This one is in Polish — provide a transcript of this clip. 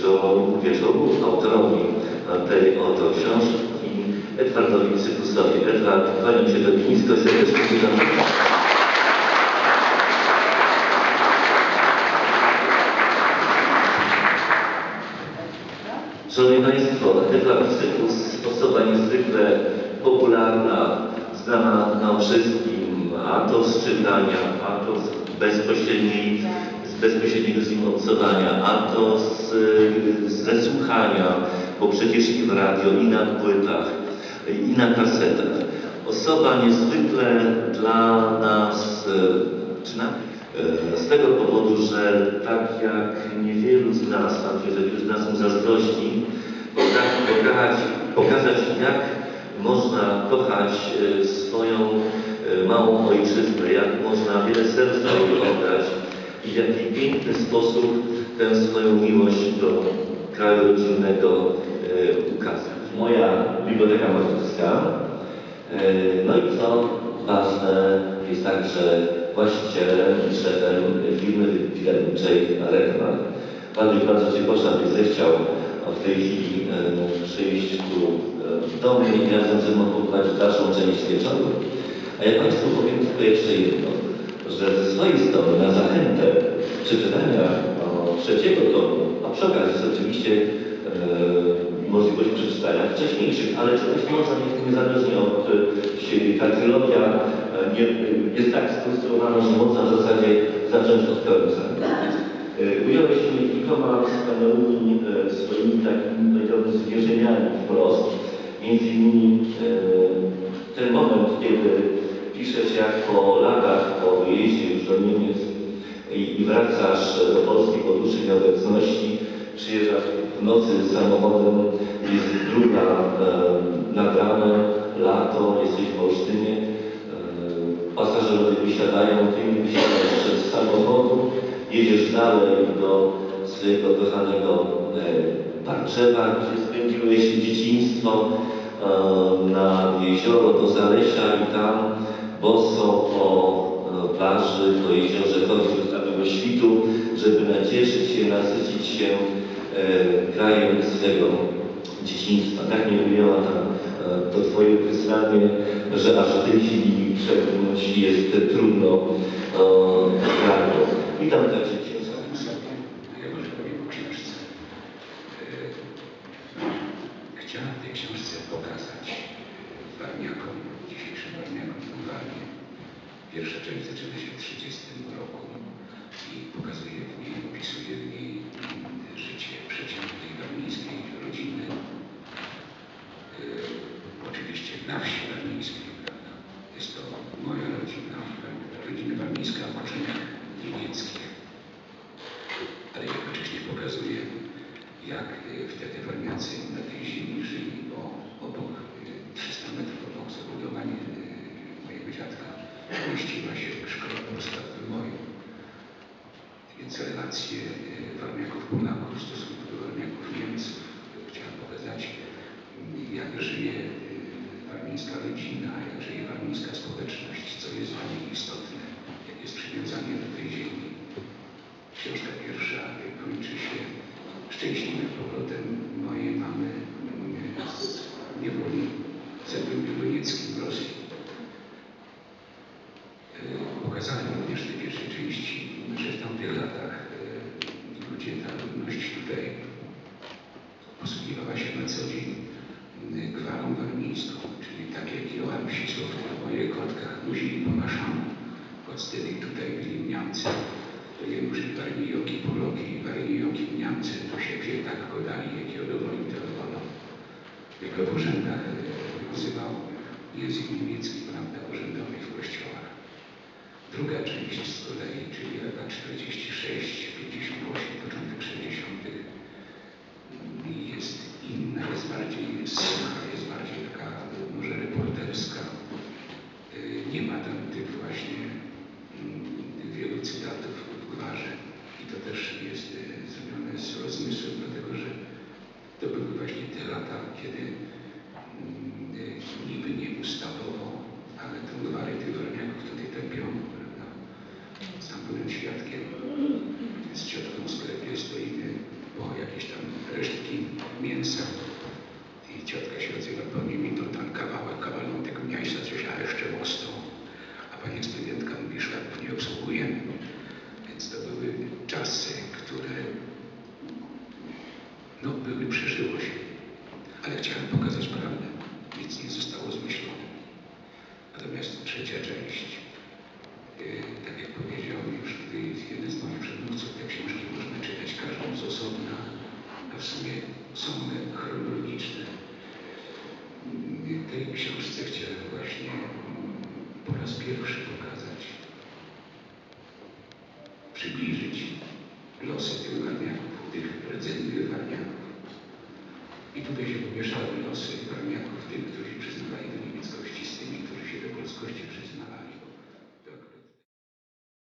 wieczoru, wieczoru autorowi tej oto książki, Edwardowi Cykusowi. Edward, kłaniam się do nisko serdecznie. Szanowni Państwo, Edward Cykus, osoba niezwykle popularna, znana nam wszystkim, a to z czytania, a to z bezpośredniej, bezpośredniego z nim obcowania, a to z, ze słuchania, bo przecież i w radio, i na płytach, i na kasetach. Osoba niezwykle dla nas, e, czy na, e, z tego powodu, że tak jak niewielu z nas, a wielu z nas mu zazdrości, potrafi pokazać, pokazać jak można kochać e, swoją małą ojczyznę, jak można wiele serca jej oddać i w jaki piękny sposób tę swoją miłość do kraju rodzinnego e, ukazać. Moja biblioteka maturska, e, no i co ważne, jest także właścicielem i szefem firmy wydawniczej Rekma. Pan mi bardzo się poszedł, zechciał w tej chwili e, przyjść tu do mnie i razem ze mną pokonać dalszą część wieczoru. A ja Państwu powiem tylko jeszcze jedno, że ze swojej strony na zachętę przeczytania trzeciego tomu, a przy okazji jest oczywiście e, możliwość przeczytania wcześniejszych, ale czytać można nie- niezależnie od e, siebie. Ta trylogia e, nie, jest tak skonstruowana, że można w zasadzie zacząć od końca. E, Ująłeś mnie kilkoma wspaniałymi swoimi takimi, powiedziałbym, zwierzeniami wprost. Między innymi e, ten moment, kiedy piszesz jak po latach, wyjeździe już do Niemiec i, wracasz do Polski po dłuższej nieobecności, przyjeżdżasz w nocy samochodem, jest druga e, nad ranem, lato, jesteś w Olsztynie, pasażerowie wysiadają, ty wysiadasz z samochodu, jedziesz dalej do swojego kochanego Parczewa, gdzie spędziłeś dzieciństwo na jezioro do Zalesia i tam boso po plaży, po jeziorze chodzisz do samego świtu, żeby nacieszyć się, nasycić się e, krajem swego dzieciństwa. Tak mnie ujęła ta, e, to Twoje wysłanie, że aż w tej chwili przekonać jest trudno e, Witam także. E, Chciałem w tej książce pokazać Warmiakom, dzisiejszym Warmiakom w. Pierwsza część zaczyna się w 30 roku i pokazuje w niej, opisuje w niej życie przeciętnej warmińskiej rodziny. E, Oczywiście na wsi warmińskiej, prawda? Jest to moja rodzina, rodzina warmińska o korzeniach niemieckich ale jednocześnie pokazuje, jak e, wtedy Warmiacy na tej ziemi mieściła się szkoła polska w Wymoju. Więc relacje e, Warmiaków Polaków w stosunku do Warmiaków Niemców chciałem pokazać, m, jak żyje e, warmińska rodzina, jak żyje warmińska społeczność, co jest dla nich istotne, jak jest przywiązanie do tej ziemi. Książka pierwsza kończy się szczęśliwym powrotem mojej mamy mm, z niewoli wielonieckim w Rosji. E, Pokazałem również w tej pierwszej części, że w tamtych latach e, ludzie, ta ludność tutaj posługiwała się na co dzień gwarą warmińską, czyli tak jak Joachim Ścisłow w moich kotkach muzili po naszemu, pod wtedy tutaj byli Niemcy, to je muži varnijoki, poloki, varnijoki, Niemcy, to się wzięli tak go dali, jakiego dowoli telefonu. Tylko w urzędach e, obowiązywał język niemiecki, prawda, urzędowy w kościołach. Druga część z kolei, czyli lata 46, 58, początek 60. jest inna, jest bardziej sucha, jest bardziej taka może reporterska. E, Nie ma tam tych właśnie mm, wielu cytatów w gwarze. I to też jest e, zrobione z rozmysłem, dlatego że to były właśnie te lata, kiedy mięsa. I ciotka się odzywa, pani mi to tam kawałek, kawalątek mięsa, coś, a jeszcze ostą. A pani studentka mówi, szlaków nie obsługujemy. Więc to były czasy, które no, były, przeżyło się. Ale chciałem pokazać prawdę. Nic nie zostało zmyślone. Natomiast trzecia część, y, tak jak powiedział już y, jeden z moich przedmówców, te książki można czytać każdą z osobna sumie są one chronologiczne. W tej książce chciałem właśnie po raz pierwszy pokazać, przybliżyć losy tych warniaków, tych rdzennych warniaków. I tutaj się pomieszały losy warniaków, tych, którzy przyznawali do niemieckości, z tymi, którzy się do polskości przyznawali.